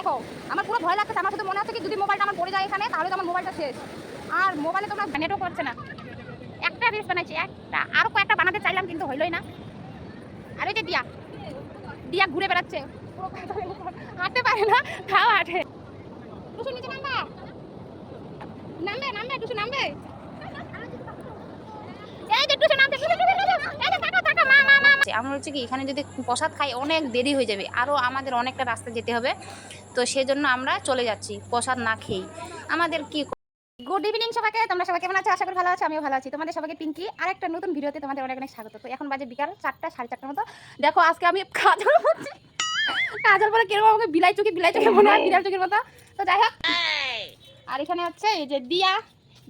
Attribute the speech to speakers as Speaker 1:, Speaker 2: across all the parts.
Speaker 1: দেখো, আমার পুরো ভয় লাগছে আমার শুধু মনে হচ্ছে কি যদি মোবাইলটা আমার পড়ে যায় এখানে, তাহলে তো আমার মোবাইলটা শেষ। আর মোবাইলে তো তোমরা নেটও করছে না। একটা রিলস বানাইছি, একটা, আরও কয়েকটা বানাতে চাইলাম, কিন্তু হইলই না। আর ওই যে দিয়া দিয়া ঘুরে বেড়াচ্ছে। হাঁটতে পারে না খাও হাঁটে। টুসু নিচে নামবা। নামবে নামবে টুসু নামবে। এই আমরা হচ্ছে কি, এখানে যদি প্রসাদ খাই, অনেক দেরি হয়ে যাবে। আরও আমাদের অনেকটা রাস্তা যেতে হবে। তো সেজন্য আমরা চলে যাচ্ছি, প্রসাদ না খেয়েই। আমাদের কি গুড ইভিনিং সবাইকে, তোমরা সবাই কেমন আছো? আশা করি ভালো আছো, আমিও ভালো আছি। তোমাদের সবাইকে পিঙ্কি আর একটা নতুন ভিডিওতে তোমাদের অনেক অনেক স্বাগত। তো এখন বাজে বিকাল চারটা, সাড়ে চারটার মতো। দেখো, আজকে আমি কাজল করছি কাজল পরে কীরকম আমাকে বিলাই চোখে বিলাই চোখে মনে হয়, বিড়াল চোখের মতো। তো যাই হোক। আর এখানে হচ্ছে এই যে দিয়া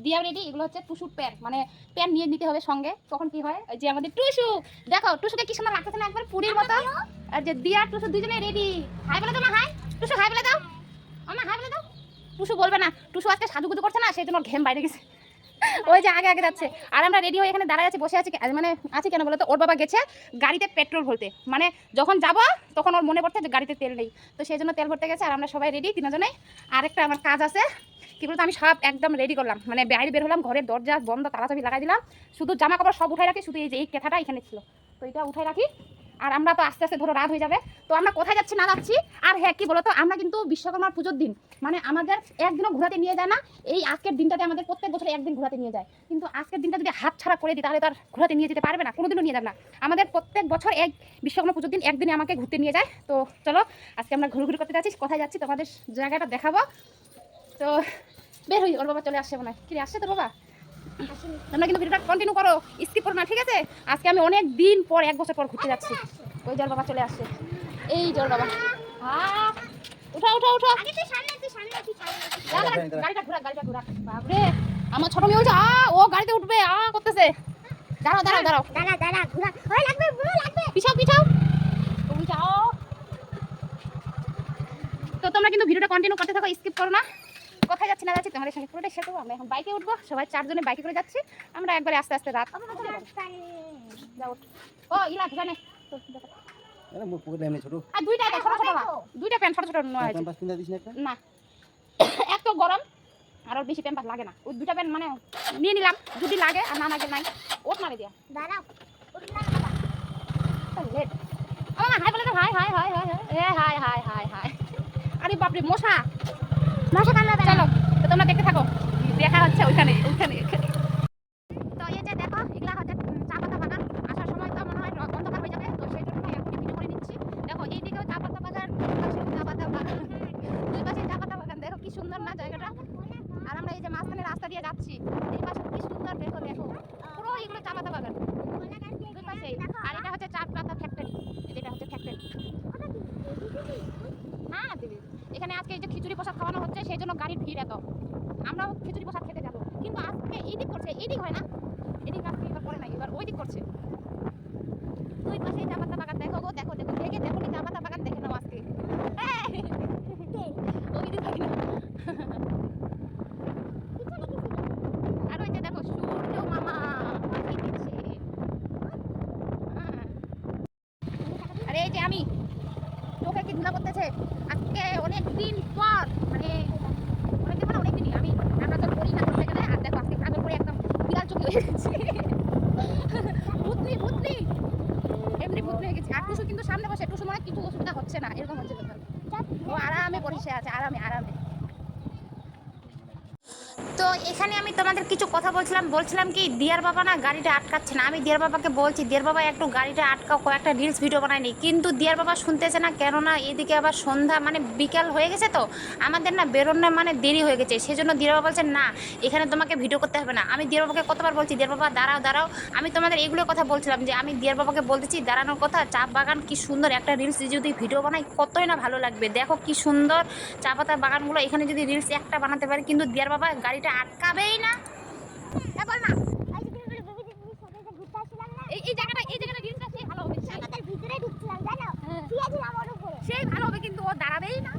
Speaker 1: দিয়া রেডি এগুলো হচ্ছে টুসুর প্যান। মানে প্যান নিয়ে নিতে হবে সঙ্গে। তখন কি হয়? যে আমাদের টুসু। দেখো, টুসুকে কি সুন্দর লাগতেছে না একবার পুরীর মতো? আর যে দিয়া, টুসু দুজনে রেডি হাই বলে মা, হাই। টুসু খাই বলে দাও। আমার হাই বলে দাও। টুসু বলবে না, টুসু আজকে সাজুগুজু করছে না, সেই জন্য ঘেম বাইরে গেছে। ওই যে আগে আগে যাচ্ছে। আর আমরা রেডি হয়ে এখানে দাঁড়ায় আছি, বসে আছি মানে আছি কেন বলো তো ওর বাবা গেছে গাড়িতে পেট্রোল ভরতে। মানে যখন যাব, তখন ওর মনে পড়ছে যে গাড়িতে তেল নেই। তো সেই জন্য তেল ভরতে গেছে, আর আমরা সবাই রেডি তিনজনেই আরেকটা আমার কাজ আছে। কি বলতো? আমি সব একদম রেডি করলাম। মানে বাইরে বের হলাম, ঘরের দরজা, বন্ধ তাড়াতাড়ি লাগাই দিলাম। শুধু জামা কাপড় সব উঠাই রাখি, শুধু এই যে, এই কেথাটা এখানে ছিল। তো এটা উঠাই রাখি। আর আমরা তো আস্তে আস্তে ধরো রাত হয়ে যাবে। তো আমরা কোথায় যাচ্ছি না যাচ্ছি? আর হ্যাঁ কি বলতো? আমরা কিন্তু বিশ্বকর্মার পুজোর দিন। মানে আমাদের একদিনও ঘোরাতে নিয়ে যায় না। এই আজকের দিনটাতে আমাদের প্রত্যেক বছর একদিন ঘোরাতে নিয়ে যায়। কিন্তু আজকের দিনটা যদি হাত ছাড়া করে দিই, তাহলে তার ঘোরাতে নিয়ে যেতে পারবে না। কোনোদিনও নিয়ে যাবে না। আমাদের প্রত্যেক বছর এক বিশ্বকর্মা পুজোর দিন একদিনে আমাকে ঘুরতে নিয়ে যায়। তো চলো, আজকে আমরা ঘুরঘুরি করতে যাচ্ছি। কোথায় যাচ্ছি তোমাদের জায়গাটা দেখাবো। তো বের হই, ওর বাবা চলে আসছে মনে হয়। কি আসছে তোর বাবা? তোমরা কিন্তু ভিডিওটা কন্টিনিউ করো স্কিপ করো না ঠিক আছে? আজকে আমি অনেক দিন পর এক বছর পর ঘুরতে যাচ্ছি। ওই জল বাবা চলে আসছে। এই জল বাবা। উঠা উঠা উঠা। গাড়িটা ঘুরা গাড়িটা ঘুরা বাপরে আমার ছোট মেয়ে হচ্ছে আ ও গাড়িতে উঠবে। আ করতেছে। দাঁড়াও দাঁড়াও দাঁড়াও।
Speaker 2: দাঁড়া দাঁড়া ঘোরা ওই লাগবে পুরো লাগবে।
Speaker 1: পিছাও পিছাও। তুমি যাও। তো তোমরা কিন্তু ভিডিওটা কন্টিনিউ করতে থাকো স্কিপ করো না। কোথায় যাচ্ছি না যাচ্ছি তোমাদের সঙ্গে পুরোটাই শেয়ার করব। আমরা এখন বাইকে উঠবো সবাই চারজনে বাইকে করে যাচ্ছি। আমরা একবারে আস্তে আস্তে রাত ও ইলা
Speaker 3: ছোট।
Speaker 1: আর দুইটা ছোট ছোট দুইটা প্যান্ট ছোট ছোট হয়েছে
Speaker 3: ক্যাম্পাস কিনে দিস না একটা?
Speaker 1: এক তো গরম আর বেশি প্যাম্পাস লাগে না। ওই দুটা প্যান্ট মানে নিয়ে নিলাম যদি লাগে আর না লাগে নাই ওট মারে দিয়া।
Speaker 2: দাঁড়াও
Speaker 1: লেট। আমার হাই বলে তো হাই হাই হাই হাই এ হাই হাই হাই হাই। আরে বাপরে মশা।
Speaker 2: মশা কামড়াবে
Speaker 1: চলো তো তোমরা দেখতে থাকো। দেখা হচ্ছে ওইখানে ওইখানে। তো এই যে দেখো এগুলা হচ্ছে চা পাতা বাগান। আসার সময় তো মনে হয় অন্ধকার হয়ে যাবে তো সেই জন্য এখনই ভিডিও করে নিচ্ছি। দেখো এইদিকেও চা পাতা বাগান চা পাতা বাগান। দুই পাশে চা পাতা বাগান। দেখো কি সুন্দর না জায়গাটা আর আমরা এই যে মাঝখানে রাস্তা দিয়ে যাচ্ছি এই পাশে কি সুন্দর দেখো দেখো পুরো এগুলো চা পাতা বাগান দুই পাশেই আর এটা হচ্ছে চা পাতা ফ্যাক্টরি যেটা হচ্ছে ফ্যাক্টরি হ্যাঁ দিদি এখানে আজকে এই যে খিচুড়ি প্রসাদ খাওয়ানো হচ্ছে সেই জন্য গাড়ির ভিড় এত আমরাও খিচুড়ি প্রসাদ খেতে যাব কিন্তু আজকে এইদিক করছে এইদিক হয় না এদিক আজকে এবার করে নাই এবার ওই দিক করছে দুই পাশে চা পাতা বাগান দেখো গো দেখো দেখো দেখে দেখো নি চা পাতা বাগান দেখে নাও আজকে হ্যাঁ। ওই দিক থাকি না আর ওই যে দেখো সূর্য মামা পাখি দিচ্ছে হ্যাঁ। আরে এই যে আমি চোখে কি ধুলা করতেছে আজকে অনেক দিন পর মানে অনেক দিন মানে অনেক দিনই আমি আমরা তো করি না করতে গেলে আর দেখো আজকে কাজল করে একদম বিড়াল চোখে হয়ে গেছে ভূতনি ভূতনি এমনি ভূত হয়ে গেছে আর টুসু কিন্তু সামনে বসে টুসু মনে হয় কিছু অসুবিধা হচ্ছে না এরকম হচ্ছে ব্যাপার ও আরামে বসে আছে আরামে আরামে তো এখানে আমি তোমাদের কিছু কথা বলছিলাম বলছিলাম কি, দিয়ার বাবা না গাড়িটা আটকাচ্ছে না। আমি দিয়ার বাবাকে বলছি, দিয়ার বাবা একটু গাড়িটা আটকাও, কয়েকটা রিলস ভিডিও বানায়নি কিন্তু দিয়ার বাবা শুনতেছে না, কেননা এদিকে আবার সন্ধ্যা মানে বিকাল হয়ে গেছে তো, আমাদের না বেরোনো মানে দেরি হয়ে গেছে। সেজন্য দিয়ার বাবা বলছে, না, এখানে তোমাকে ভিডিও করতে হবে না। আমি দিয়ার বাবাকে কতবার বলছি, দিয়ার বাবা, দাঁড়াও দাঁড়াও। আমি তোমাদের এগুলো কথা বলছিলাম যে, আমি দিয়ার বাবাকে বলতেছি, দাঁড়ানোর কথা, চা বাগান কি সুন্দর, একটা রিলস যদি ভিডিও বানাই, কতই না ভালো লাগবে। দেখো কি সুন্দর চা পাতার বাগানগুলো, এখানে যদি রিলস একটা বানাতে পারি। কিন্তু দিয়ার বাবা গাড়িটা আটকাবেই না। বল না?
Speaker 2: এই
Speaker 1: জায়গাটা এই জায়গাটা রিলসটা সেই ভালো হবে। সেই
Speaker 2: আমাদের ভিতরে ঢুকছিলাম জানো?
Speaker 1: হ্যাঁ। সেই ভালো হবে কিন্তু ও দাঁড়াবেই না।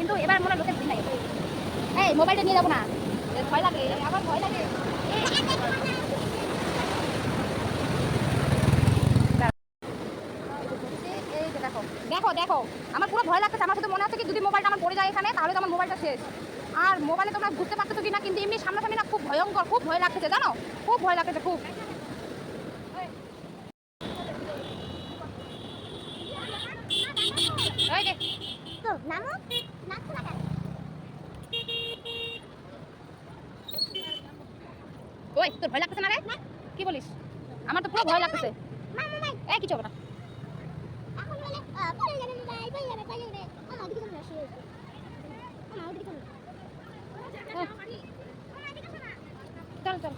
Speaker 1: কিন্তু এবার মনে লোকের ভিড় নাই। এই মোবাইলটা নিয়ে যাব না। ভয় লাগে, আবার ভয় লাগে। দেখো দেখো আমার পুরো ভয় লাগতেছে, আমার শুধু মনে হচ্ছে কি যদি মোবাইলটা আমার পড়ে যায় এখানে, তাহলে তো আমার মোবাইলটা শেষ। আর মোবাইলে তোমরা বুঝতে পারতেছো কি না কিন্তু এমনি সামনাসামনি না, খুব ভয়ঙ্কর, খুব ভয় লাগতেছে, জানো? খুব ভয় লাগতেছে, খুব এই যে
Speaker 2: তো নামো নাচ লাগা
Speaker 1: ওই তোর ভয় লাগতেছে না রে? কি বলিস? আমার তো পুরো ভয় লাগতেছে। এই কিছু হবে না
Speaker 2: এখন বলে পরে যাবে মোবাইল পরে যাবে পরে যাবে আমা ওদিকে চলে আসি আমা ওদিকে চলে
Speaker 1: চল চল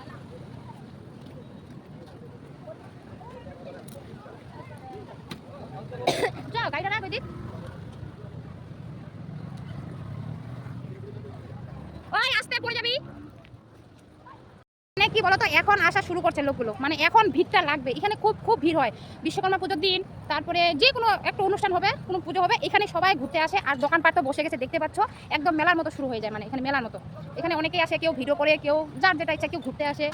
Speaker 1: চল গাড়িটা রাখ দিক ওই আস্তে পড়ে যাবি মানে কি বলতো? এখন আসা শুরু করছে লোকগুলো। মানে এখন ভিড়টা লাগবে। এখানে খুব খুব ভিড় হয়। বিশ্বকর্মা পুজোর দিন, তারপরে যে কোনো একটা অনুষ্ঠান হবে, কোনো পুজো হবে, এখানে সবাই ঘুরতে আসে। আর দোকানপাট তো বসে গেছে, দেখতে পাচ্ছ? একদম মেলার মতো শুরু হয়ে যায় মানে এখানে মেলার মতো। এখানে অনেকেই আসে, কেউ ভিডিও করে, কেউ যার যেটা ইচ্ছা, কেউ ঘুরতে আসে।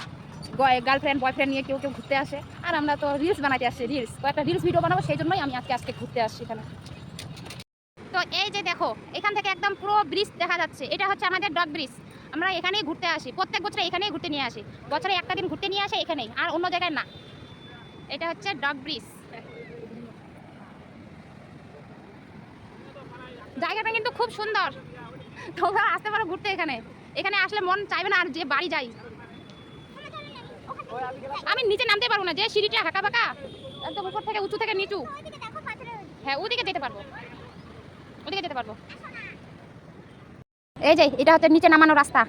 Speaker 1: গার্লফ্রেন্ড বয়ফ্রেন্ড নিয়ে কেউ কেউ ঘুরতে আসে। আর আমরা তো রিলস বানাতে আসছি রিলস কয়েকটা রিলস ভিডিও বানাবো, সেই জন্যই আমি আজকে আজকে ঘুরতে আসছি এখানে। তো এই যে দেখো, এখান থেকে একদম পুরো ব্রিজ দেখা যাচ্ছে। এটা হচ্ছে আমাদের ডগ ব্রিজ আমরা এখানেই ঘুরতে আসি। প্রত্যেক বছরে এখানেই ঘুরতে নিয়ে আসি। বছরে একটা দিন ঘুরতে নিয়ে আসে এখানেই আর অন্য জায়গায় না। এটা হচ্ছে ডগ ব্রিজ। জায়গাটা কিন্তু খুব সুন্দর। তোমরা আসতে পারো ঘুরতে এখানে। এখানে আসলে মন চাইবে না আর যে বাড়ি যাই। আমি নিচে নামতে পারব না যে সিঁড়িটা হাঁকা বাঁকা একদম উপর থেকে উঁচু থেকে নিচু। হ্যাঁ ওদিকে যেতে পারব। ওদিকে যেতে পারব। এই যে, এটা হচ্ছে নিচে নামানো রাস্তা।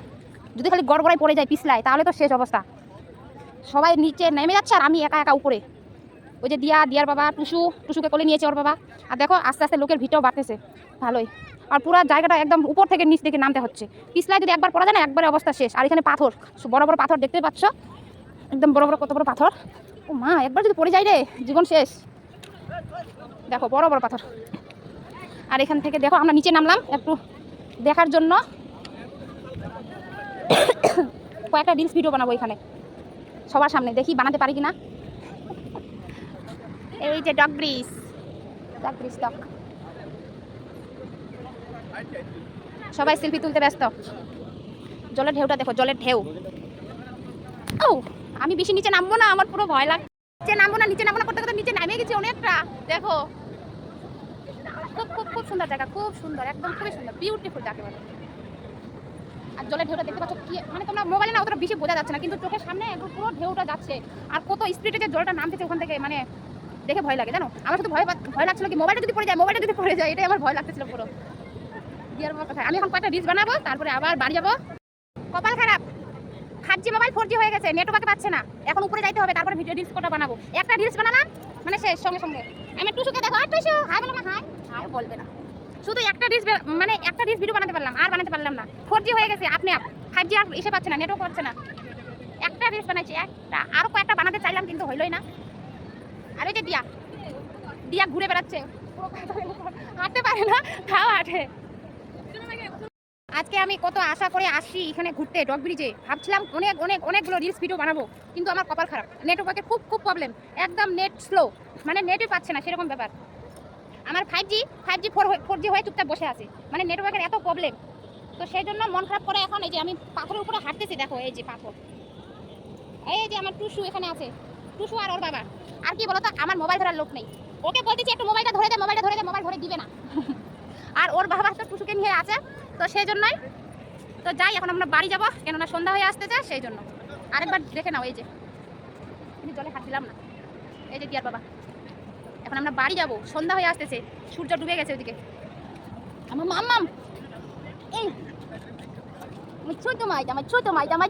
Speaker 1: যদি খালি গড়গড়ায় পড়ে যায়, পিছলায়, তাহলে তো শেষ অবস্থা। সবাই নিচে নেমে যাচ্ছে আর আমি একা একা উপরে। ওই যে দিয়া, দিয়ার বাবা, টুসু, টুসুকে কোলে নিয়েছে ওর বাবা। আর দেখো, আস্তে আস্তে লোকের ভিড়টাও বাড়তেছে। ভালোই। আর পুরো জায়গাটা একদম উপর থেকে নিচ থেকে নামতে হচ্ছে। পিছলায় যদি একবার পড়া যায় না, একবারে অবস্থা শেষ। আর এখানে পাথর। বড় বড় পাথর দেখতে পাচ্ছ? একদম বড় বড়, কত বড় পাথর। ও মা, একবার যদি পড়ে যায় রে, জীবন শেষ। দেখো, বড় বড় পাথর। আর এখান থেকে দেখো, আমরা নিচে নামলাম। একটু দেখার জন্য কয়েকটা রিলস ভিডিও বানাবো এখানে। সবার সামনে, দেখি বানাতে পারি কিনা। এই যে dog bridge dog bridge dog সবাই সেলফি তুলতে ব্যস্ত। জলের ঢেউটা দেখো, জলের ঢেউ। ও, আমি বেশি নিচে নামবো না, আমার পুরো ভয় লাগছে। নামবো না, নিচে নামবো না করতে করতে নিচে নামে গেছি অনেকটা। দেখো। খুব খুব খুব সুন্দর জায়গা, খুব সুন্দর, একদম খুবই সুন্দর বিউটিফুল যাকে বলে আর জলের ঢেউটা দেখতে পাচ্ছ কি মানে তোমরা মোবাইলে না অতটা বেশি বোঝা যাচ্ছে না, কিন্তু চোখের সামনে একদম পুরো ঢেউটা যাচ্ছে, আর কত স্পিডে যে জলটা নামতেছে ওখান থেকে মানে দেখে ভয় লাগে, জানো? আমার শুধু ভয় ভয় লাগছিল কি মোবাইলটা যদি পড়ে যায় মোবাইলটা যদি পড়ে যায়, এটাই আমার ভয় লাগতেছিল পুরো। দিয়ার কথা আমি এখন কয়েকটা রিলস বানাবো, তারপরে আবার বাড়ি যাব। কপাল খারাপ। Five G mobile four G হয়ে গেছে নেটওয়ার্ক পাচ্ছে না। এখন উপরে যাইতে হবে, তারপরে ভিডিও রিলস কোটা বানাবো। একটা রিলস বানালাম মানে শেষ, সঙ্গে সঙ্গে। আমি টুসুকে দেখো আর টুসু হাই বলো না হাই। হাই বলবে না। শুধু একটা রিলস মানে একটা রিলস ভিডিও বানাতে পারলাম, আর বানাতে পারলাম না। ফোর জি হয়ে গেছে আপনি আপ ফাইভ জি আর এসে পাচ্ছে না নেটওয়ার্ক পাচ্ছে না। একটা রিলস বানাইছি, একটা, আরও কয়েকটা বানাতে চাইলাম, কিন্তু হইলই না। আর ওই যে দিয়া দিয়া ঘুরে বেড়াচ্ছে। হাঁটতে পারে না খাও হাঁটে। আজকে আমি কত আশা করে আসি এখানে ঘুরতে ডগ ব্রিজে ভাবছিলাম অনেক অনেক, অনেকগুলো রিলস ভিডিও বানাবো, কিন্তু আমার কপাল খারাপ। নেটওয়ার্কের খুব খুব প্রবলেম একদম নেট স্লো মানে নেটই পাচ্ছে না, সেরকম ব্যাপার। আমার five G five G four four G হয়ে চুপচাপ বসে আছে। মানে নেটওয়ার্কের এত প্রবলেম তো সেই জন্য মন খারাপ করে এখন এই যে আমি পাথরের উপরে হাঁটতেছি, দেখো, এই যে পাথর। এই যে আমার টুসু এখানে আছে। টুসু আর ওর বাবা। আর কি বলতো, আমার মোবাইল ধরার লোক নেই। ওকে বলতেছি, একটু মোবাইলটা ধরে দে মোবাইলটা ধরে দে মোবাইল ধরে দিবে না। আর ওর বাবা তো টুসুকে নিয়ে আছে। তো সেই জন্যই। তো যাই, এখন আমরা বাড়ি যাব। কেননা সন্ধ্যা হয়ে আসতেছে, সেই জন্য। আরেকবার দেখে নাও, এই যে। আমি জলে হাত দিলাম না। এই যে দিয়ার বাবা। এখন আমরা বাড়ি যাব। সন্ধ্যা হয়ে আসতেছে। সূর্য ডুবে গেছে ওদিকে আমার মাম্মাম এই! আমার আমার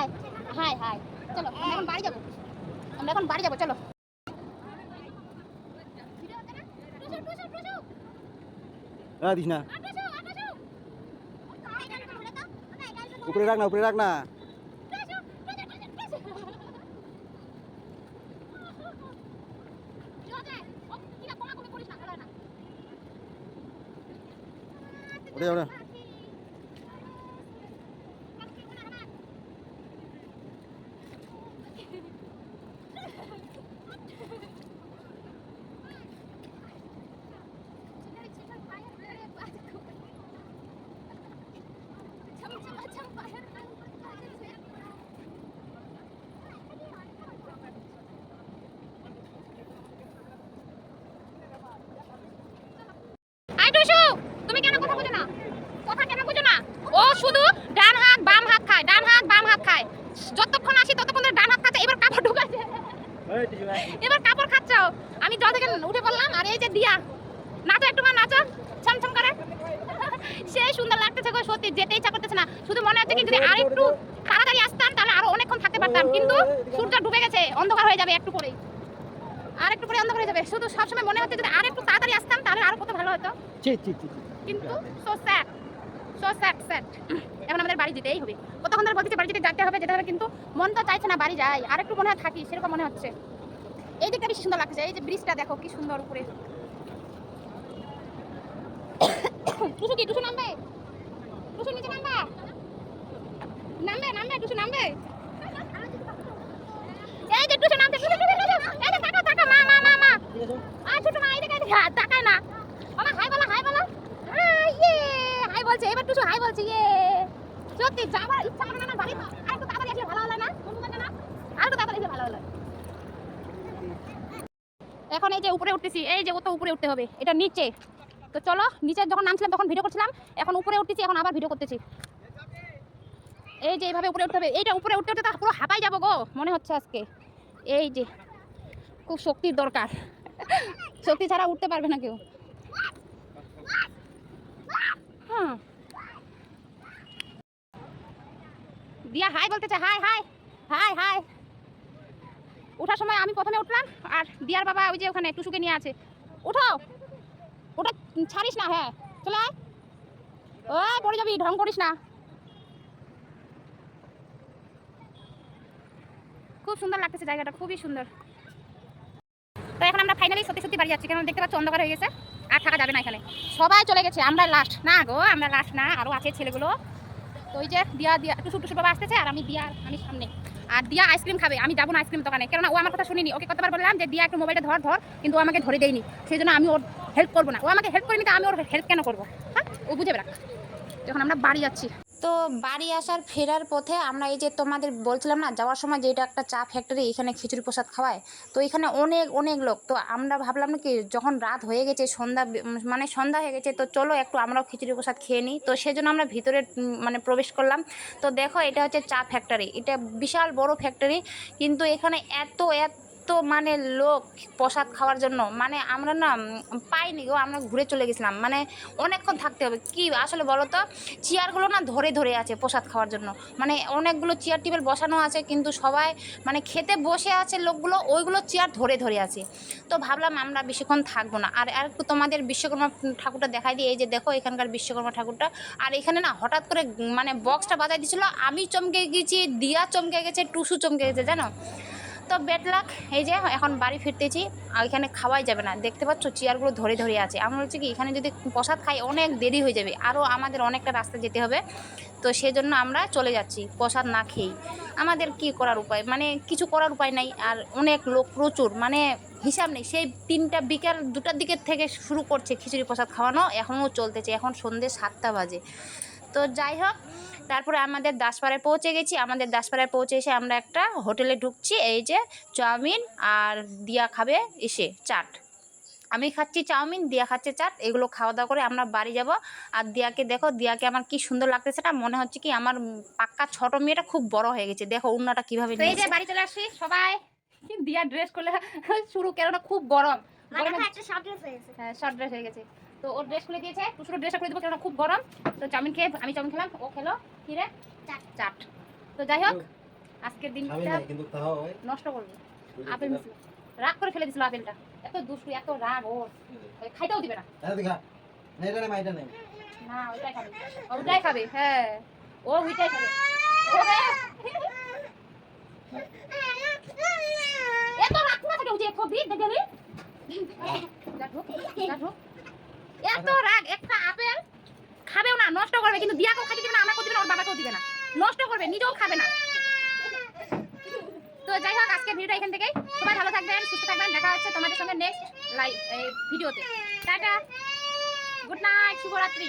Speaker 1: মা। চলো এখন বাড়ি যাব। আমরা এখন বাড়ি যাব, চলো।
Speaker 3: হ্যাঁ দিস না উপরে রাখ না উপরে রাখ না উঠে যাও না
Speaker 1: টুসু তুমি কেন কথা বুঝো না? কথা কেন বুঝো না? ও শুধু ডান হাত বাম হাত খায় ডান হাত বাম হাত খায়। যতক্ষণ আসি ততক্ষণ ধরে ডান হাত খাচ্ছে এবার কাপড় ঢুকাচ্ছে। এবার কাপড় খাচ্ছ আমি জল থেকে উঠে পড়লাম আর এই যে দিয়া। নাচো একটু মা নাচো। ছমছম করে। সেই সুন্দর লাগতেছে গো সত্যি যেতে ইচ্ছা করতেছে না। শুধু মনে হচ্ছে কি যদি আর একটু তাড়াতাড়ি আসতাম তাহলে আরও অনেকক্ষণ থাকতে পারতাম। কিন্তু সূর্য ডুবে গেছে অন্ধকার হয়ে যাবে একটু পরেই। আর একটু পরে অন্ধকার হয়ে যাবে। শুধু সবসময় মনে হচ্ছে যদি আর একটু তাড়াতাড়ি আসতাম আরও কত ভালো হতো?
Speaker 3: ঠিক ঠিক ঠিক
Speaker 1: কিন্তু so sad so sad sad এখন আমাদের বাড়ি যেতেই হবে। কতক্ষণ ধরে বলতেছে বাড়ি যেতে যেতে হবে যেতে হবে কিন্তু মন তো চাইছে না বাড়ি যাই। আর একটু মনে হয় থাকি সেরকম মনে হচ্ছে। এই দিকটা বেশি সুন্দর লাগছে এই যে ব্রিজটা দেখো কি সুন্দর উপরে। টুসু কি টুসু নামবে? টুসু নিচে নামবা? নামবে নামবে টুসু নামবে? এই যে টুসু নামবে টুসু টুসু টুসু এই যে তাকা তাকা মা মা মা মা। আ ছোট মা এদিকে এদিকে হাত তাকায় না। বাবা, হাই বলো হাই বলো হাই ইয়ে হাই বলছে, এবার টুসু, হাই বলছে ইয়ে। সত্যি, যাবার ইচ্ছা করে না বাড়ি আর একটু তাড়াতাড়ি আসলে ভালো হলো না? বন্ধু না? আর একটু তাড়াতাড়ি আসলে ভালো হলো। এখন এই যে উপরে উঠতেছি, এই যে ও তো উপরে উঠতে হবে, এটা নিচে। তো চলো, নিচে যখন নামছিলাম তখন ভিডিও করছিলাম, এখন উপরে উঠতেছি, এখন আবার ভিডিও করতেছি। এই যে এইভাবে উপরে উঠতে হবে, এইটা উপরে উঠতে উঠতে পুরো হাঁপাই যাব গো, মনে হচ্ছে আজকে। এই যে, খুব শক্তির দরকার। শক্তি ছাড়া উঠতে পারবে না কেউ। দিয়া, হাই বলতেছে হাই হাই হাই হাই। ওঠার সময় আমি প্রথমে উঠলাম, আর দিয়ার বাবা ওই যে ওখানে টুসুকে নিয়ে আছে। উঠো ওটা ছাড়িস না হ্যাঁ চলে আয়। ও, পড়ে যাবি, ঢং করিস না। খুব সুন্দর লাগতেছে জায়গাটা, খুবই সুন্দর। তো এখন আমরা ফাইনালি সত্যি সত্যি বাড়ি যাচ্ছি, কারণ দেখতে পাচ্ছি অন্ধকার হয়ে গেছে, আর থাকা যাবে না এখানে। সবাই চলে গেছে, আমরা লাস্ট না গো, আমরা লাস্ট না আরও আছে ছেলেগুলো। তো ওই যে দিয়া দিয়া টুসু টুসু বাবা আসতেছে, আর আমি দিয়া, আমি সামনে। আর দিয়া আইসক্রিম খাবে, আমি যাব না আইসক্রিম দোকানে, কেননা ও আমার কথা শুনিনি। ওকে কতবার বললাম যে, দিয়া একটু মোবাইলটা ধর ধর। কিন্তু ও আমাকে ধরে দেয়নি। সেই জন্য আমি ওর হেল্প করব না। ও আমাকে হেল্প করিনি তো আমি ওর হেল্প কেন করব? হ্যাঁ? ও বুঝে বেড়া যখন আমরা বাড়ি যাচ্ছি।
Speaker 4: তো বাড়ি আসার, ফেরার পথে আমরা এই যে তোমাদের বলছিলাম না, যাওয়ার সময় যে এটা একটা চা ফ্যাক্টরি এখানে খিচুড়ি প্রসাদ খাওয়ায়। তো এখানে অনেক অনেক লোক। তো আমরা ভাবলাম না কি, যখন রাত হয়ে গেছে, সন্ধ্যা মানে সন্ধ্যা হয়ে গেছে, তো চলো একটু আমরাও খিচুড়ি প্রসাদ খেয়ে নিই। তো সেজন্য আমরা ভিতরে মানে প্রবেশ করলাম। তো দেখো, এটা হচ্ছে চা ফ্যাক্টরি এটা বিশাল বড় ফ্যাক্টরি কিন্তু এখানে এত এত
Speaker 1: এত মানে লোক প্রসাদ খাওয়ার জন্য মানে আমরা না পাইনি গো, আমরা ঘুরে চলে গেছিলাম। মানে অনেকক্ষণ থাকতে হবে। কি আসলে বলো তো চেয়ারগুলো না ধরে ধরে আছে প্রসাদ খাওয়ার জন্য। মানে অনেকগুলো চেয়ার টেবিল বসানো আছে, কিন্তু সবাই মানে খেতে বসে আছে লোকগুলো, ওইগুলো চেয়ার ধরে ধরে আছে। তো ভাবলাম আমরা বেশিক্ষণ থাকব না। আর আর তোমাদের বিশ্বকর্মা ঠাকুরটা দেখাই দিই। এই যে দেখো এখানকার বিশ্বকর্মা ঠাকুরটা। আর এখানে না হঠাৎ করে মানে বক্সটা বাজাই দিছিল আমি চমকে গেছি, দিয়া চমকে গেছে, টুসু চমকে গেছে, জানো? তো বেটলাক এই যে এখন বাড়ি ফিরতেছি, আর এখানে খাওয়াই যাবে না। দেখতে পাচ্ছ চেয়ারগুলো ধরে ধরে আছে। আমরা হচ্ছে কি, এখানে যদি প্রসাদ খাই, অনেক দেরি হয়ে যাবে। আরও আমাদের অনেকটা রাস্তা যেতে হবে। তো সেজন্য আমরা চলে যাচ্ছি, প্রসাদ না খেয়েই। আমাদের কি করার উপায়? মানে কিছু করার উপায় নাই, আর অনেক লোক প্রচুর। মানে হিসাব নেই, সেই তিনটা বিকেল, দুটার দিকের থেকে শুরু করছে খিচুড়ি প্রসাদ খাওয়ানো। এখনও চলতেছে, এখন সন্ধ্যে সাতটা বাজে। তো যাই হোক তারপরে আমাদের দাসপাড়ায় পৌঁছে গেছি। আমাদের দাসপাড়ায় পৌঁছে এসে আমরা একটা হোটেলে ঢুকছি। এই যে চাউমিন আর দিয়া খাবে এসে চাট। আমি খাচ্ছি চাউমিন দিয়া খাচ্ছে চাট। এগুলো খাওয়া দাওয়া করে আমরা বাড়ি যাব। আর দিয়াকে দেখো দিয়াকে আমার কি সুন্দর লাগতেছে। না মনে হচ্ছে কি আমার পাক্কা ছোট মেয়েটা খুব বড় হয়ে গেছে। দেখো উন্নাটা কীভাবে এই যে বাড়ি চলে আসছি সবাই। দিয়া ড্রেস করলে শুরু কেননা খুব গরম।
Speaker 2: মানে শর্ট ড্রেস
Speaker 1: হ্যাঁ শর্ট ড্রেস হয়ে গেছে। তো ওর ড্রেস খুলে দিয়েছে টুসুরো ড্রেসটা খুলে দেবো কেন খুব গরম। তো চাউমিন খেয়ে আমি চাউমিন খেলাম ও খেলো কি রে
Speaker 2: চাট।
Speaker 1: তো যাই হোক আজকের দিনটা নষ্ট করবে। আপেল মিশিয়ে রাগ করে ফেলে দিছিল আপেলটা। এত দুষ্টু এত রাগ ওর। খাইতেও দিবে না।
Speaker 3: দেখা না
Speaker 1: ওইটাই খাবে। ওইটাই খাবে হ্যাঁ। ও ওইটাই খাবে। এত রাগ না থাকে দেখে নি যা ঢুক, যা ঢুক। এত রাগ, একটা আপেল খাবেও না, নষ্ট করবে, কিন্তু দিয়াকেও খাইতে দিবে না, আমাকেও দিবে না, ওর বাবাকেও দিবে না। নষ্ট করবে, নিজেও খাবে না। তো যাই হোক আজকে ভিডিওটা এখান থেকেই। সবাই ভালো থাকবেন, সুস্থ থাকবেন, দেখা হচ্ছে তোমাদের সঙ্গে নেক্সট লাইভ ভিডিওতে টাটা। গুড নাইট শুভরাত্রি।